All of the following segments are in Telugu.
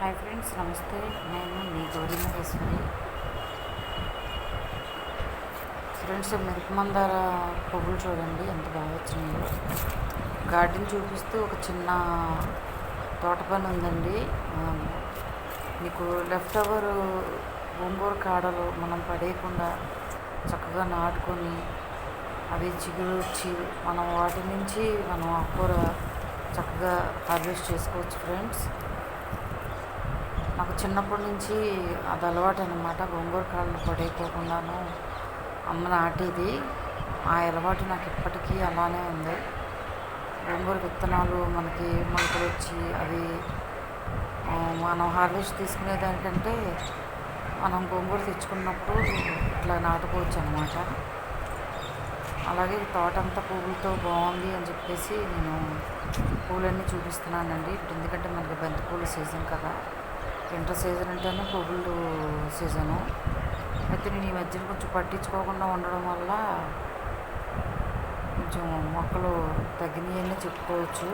హాయ్ ఫ్రెండ్స్ నమస్తే. నేను మీ గౌరీ మహేశ్వరి. ఫ్రెండ్స్ మిరప మందార పువ్వులు చూడండి ఎంత బాగా వచ్చినాయో. గార్డెన్ చూపిస్తూ ఒక చిన్న తోట పని ఉందండి మీకు లెఫ్ట్ అవర్ గోంగూర కాడలు మనం పడేయకుండా చక్కగా నాటుకొని అవి చిగురు వచ్చి మనం వాటి నుంచి మనం ఆకుకూర కూర చక్కగా హార్వెస్ట్ చేసుకోవచ్చు ఫ్రెండ్స్. నాకు చిన్నప్పటి నుంచి అది అలవాటు అనమాట గోంగూర కాళ్ళు పడైపోకుండాను అమ్మ నాటేది. ఆ అలవాటు నాకు ఇప్పటికీ అలానే ఉంది. గోంగూర విత్తనాలు మనకి మొలకలు వచ్చి అవి మనం హార్వెస్ట్ తీసుకునే దానికంటే మనం గోంగూర తెచ్చుకున్నప్పుడు ఇట్లా నాటుకోవచ్చు అనమాట అలాగే తోట అంతా పువ్వులతో బాగుంది అని చెప్పేసి నేను పూలన్నీ చూపిస్తున్నానండి. ఇప్పుడు ఎందుకంటే మనకి బంతి పూల సీజన్ కదా. వింటర్ సీజన్ అంటేనే పువ్వులు సీజను అయితే నేను ఈ మధ్యన కొంచెం పట్టించుకోకుండా ఉండడం వల్ల కొంచెం మొక్కలు తగ్గినాయని చెప్పుకోవచ్చు.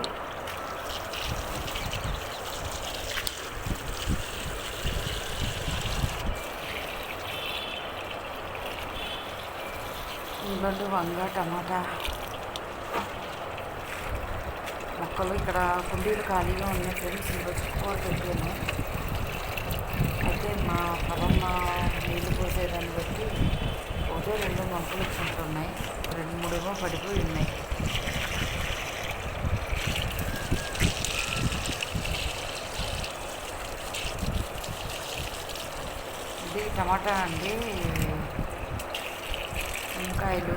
ఉల్లిగడ్డ వంగ టమాటా. మొక్కలు ఇక్కడ కుండీలు ఖాళీగా ఉన్నాయి ఫ్రెండ్స్. ఈరోజు కూర పెట్టాను అయితే మా పొలం నీళ్ళు బట్టి ఒకటో రెండు మొక్కలు ఇచ్చుకుంటున్నాయి రెండు మూడేమో పడిపోయి ఉన్నాయి. ఇది టమాటా అండి. నిమ్మకాయలు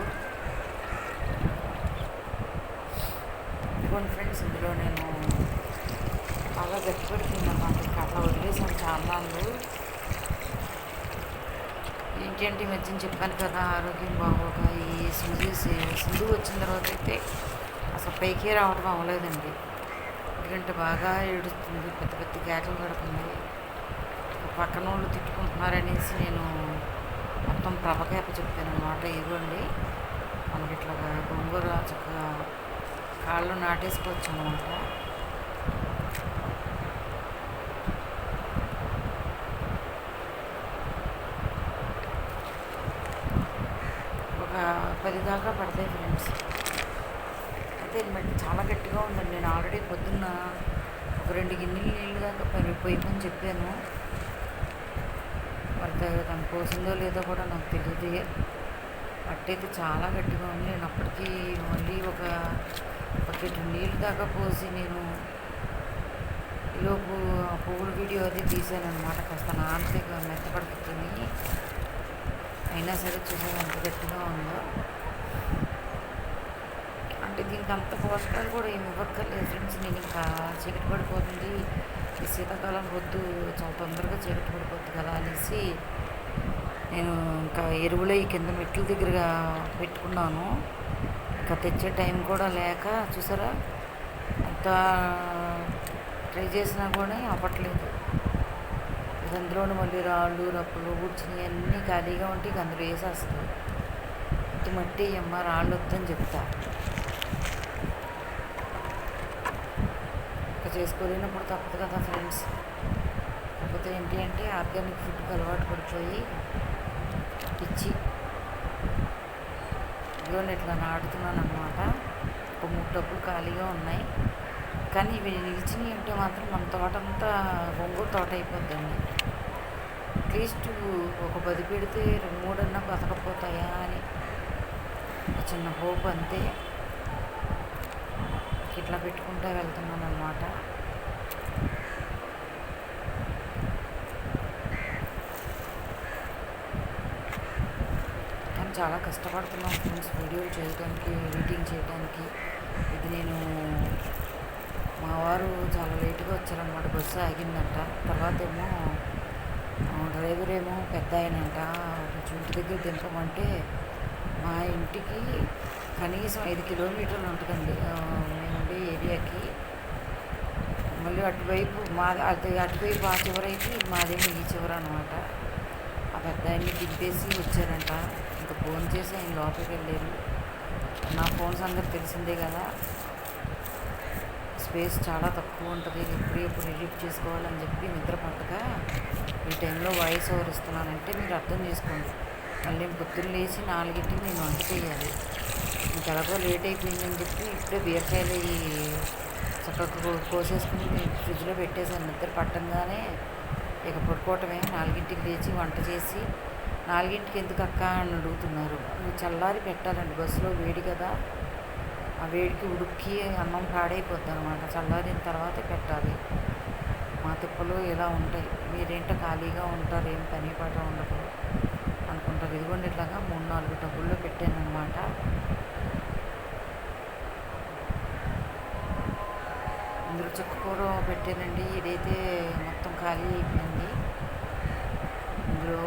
ఇదిగోండి ఫ్రెండ్స్ ఇందులో నేను బాగా గట్టి పెడుతుందన్నమాట అట్లా వదిలేసాను చాలాళ్ళు ఏంటంటే ఈ మధ్యన చెప్పాను కదా ఆరోగ్యం బాగోక ఈ సింధు సింధు వచ్చిన తర్వాత అయితే అసలు పైకే రావడం అవ్వలేదండి. ఎందుకంటే బాగా ఏడుస్తుంది పెద్ద పెద్ద కేకలు కడుతుంది పక్కన వాళ్ళు తిట్టుకుంటున్నారనేసి నేను మొత్తం ప్రభకేప చెప్పాను అనమాట ఇవ్వండి మనకి ఇట్లా గోంగూర చక్కగా కాళ్ళు నాటేసుకోవచ్చు అనమాట. ఒక పది దాకా పడతాయి ఫ్రెండ్స్ అయితే మట్టి చాలా గట్టిగా ఉందండి. నేను ఆల్రెడీ పొద్దున్న ఒక రెండు గిన్నెలు నీళ్ళు దాకా పని చెప్పాను. మరి దాని తను పోసిందో లేదో కూడా నాకు తెలియదు మట్టి అయితే చాలా గట్టిగా ఉంది. నేను అప్పటికి మళ్ళీ ఒక బకెట్ నీళ్ళు దాకా పోసి నేను ఈలోపు ఆ పువ్వుల వీడియో అది తీసాను అనమాట కాస్త నానితే మెత్తపడుతుంది అయినా సరే చూసాను ఎంత గట్టిగా ఉందో. అంటే దీనికి అంత పోషకాలు కూడా ఏమి ఇవ్వక్కర్లేదు ఫ్రెండ్స్. నేను ఇంకా చీకటి పడిపోతుంది. ఈ శీతాకాలం వద్దు చాలా తొందరగా చీకటి పడిపోతుంది కదా అనేసి నేను ఇంకా ఎరువులు ఈ కింద మెట్ల దగ్గరగా పెట్టుకున్నాను. ఇంకా తెచ్చే టైం కూడా లేక చూసారా? ఎంత ట్రై చేసినా కూడా అవ్వట్లేదు. అందులోని మళ్ళీ రాళ్ళు రప్పులు కూర్చుని అన్నీ ఖాళీగా ఉంటే ఇక అందులో వేసేస్తుంది ఇటు మట్టి అమ్మ రాళ్ళు వద్దని చెప్తా. ఇంకా చేసుకోలేనప్పుడు తప్పదు కదా ఫ్రెండ్స్. కాకపోతే ఏంటి అంటే ఆర్గానిక్ ఫుడ్కి అలవాటు పడిపోయి పిచ్చి. ఇదిగోండి ఇట్లా నాటుతున్నాను అనమాట ఒక మూడు డబ్బులు ఖాళీగా ఉన్నాయి. కానీ ఇవి నిలిచినవి అంటే మాత్రం మన తోట అంతా గొంగూర తోట అయిపోద్దండి. అట్లీస్ట్ ఒక పది పెడితే రెండు మూడన్నా బతకపోతాయా అని. ఒక చిన్న హోప్ అంతే. ఇట్లా పెట్టుకుంటూ వెళ్తున్నాను అనమాట కానీ చాలా కష్టపడుతున్నాను ఫ్రెండ్స్ వీడియోలు చేయడానికి ఎడిటింగ్ చేయడానికి ఇది నేను మా వారు చాలా లేటుగా వచ్చారనమాట బస్సు ఆగిందంట. తర్వాత ఏమో డ్రైవర్ ఏమో పెద్ద ఆయనంట కొంచెం ఇంటి దగ్గర దింపమంటే మా ఇంటికి కనీసం ఐదు కిలోమీటర్లు ఉంటుందండి. మేముండే ఏరియాకి మళ్ళీ అటువైపు మా అటు అటువైపు ఆ చివరైతే మాదేమో ఈ చివర అనమాట ఆ పెద్ద ఆయన్ని దింపేసి వచ్చారంట. ఇంకా ఫోన్ చేసి ఆయన లోపలికి వెళ్ళారు. నా ఫోన్ సంగతి తెలిసిందే కదా. స్పేస్ చాలా తక్కువ ఉంటుంది. ఎప్పుడు ఎప్పుడు ఎడిట్ చేసుకోవాలని చెప్పి నిద్ర పట్టక ఈ టైంలో వాయిస్ ఓవర్ ఇస్తున్నానంటే మీరు అర్థం చేసుకోండి. మళ్ళీ పొద్దున్న లేచి నాలుగింటికి నేను వంట చేయాలి. ఇంకెలాగో లేట్ అయిపోయిందని చెప్పి ఇప్పుడే బీరకాయలు ఈ చక్కగా కోసేసుకుని ఫ్రిడ్జ్లో పెట్టేసాను నిద్ర పట్టంగానే ఇక పడుకోవటమే. నాలుగింటికి లేచి వంట చేసి నాలుగింటికి ఎందుకు అక్క అని అడుగుతున్నారు. చల్లారి పెట్టాలండి. బస్సులో వేడి కదా. ఆ వేడికి ఉడికి అన్నం పాడైపోద్ది అనమాట చల్లారిన తర్వాతే పెట్టాలి. మా తిప్పలు ఇలా ఉంటాయి. మీరేంటో ఖాళీగా ఉంటారు? ఏం పని పాట ఉండదు అనుకుంటారు. ఇదిగోండి ఇట్లాగా మూడు నాలుగు టబ్బుల్లో పెట్టాను అనమాట ఇందులో చుక్కకూర పెట్టానండి. ఇదైతే మొత్తం ఖాళీ అయిపోయింది. ఇందులో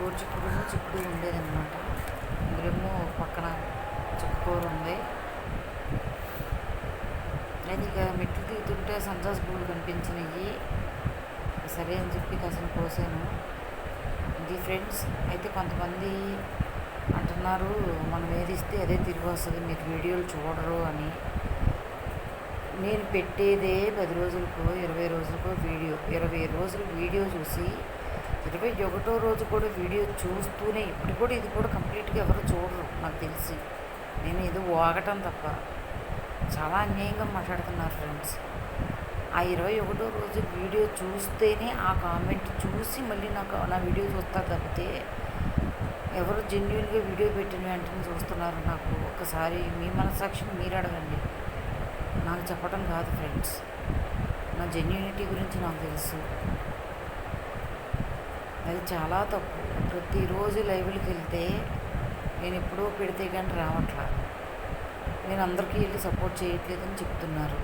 గోరు చిక్కుడు చిక్కుడు ఉండేదన్నమాట. ఇందులో పక్కన చుక్కకూర ఉంది. అయితే ఇక మెట్లు దిగుతుంటే సన్జాస్ పూలు కనిపించినాయి. సరే అని చెప్పి కాసిన పోసాను. ఇది ఫ్రెండ్స్ అయితే కొంతమంది అంటున్నారు మనం ఏది ఇస్తే అదే తిరిగి వస్తుంది మీరు వీడియోలు చూడరు అని. నేను పెట్టేదే పది రోజులకో ఇరవై రోజులకో వీడియో ఇరవై రోజులు వీడియో చూసి ఇరవై ఒకటో రోజు కూడా వీడియో చూస్తూనే ఇప్పుడు కూడా ఇది కూడా కంప్లీట్గా ఎవరు చూడరు నాకు తెలిసి. నేను ఏదో వాగటం తప్ప. చాలా అన్యాయంగా మాట్లాడుతున్నారు ఫ్రెండ్స్ ఆ ఇరవై ఒకటో రోజు వీడియో చూస్తేనే ఆ కామెంట్ చూసి మళ్ళీ నాకు నా వీడియో చూస్తారు తప్పితే ఎవరు జెన్యున్గా వీడియో పెట్టిన వెంటనే చూస్తున్నారు నాకు. ఒకసారి మీ మనసాక్షిని మీరు అడగండి. నాకు చెప్పడం కాదు ఫ్రెండ్స్ నా జెన్యూనిటీ గురించి నాకు తెలుసు. అది చాలా తప్పు. ప్రతిరోజు లైవ్లకి వెళ్తే నేను ఎప్పుడో పెడితే కానీ రావట్లా. నేను అందరికీ వెళ్ళి సపోర్ట్ చేయట్లేదని చెప్తున్నారు.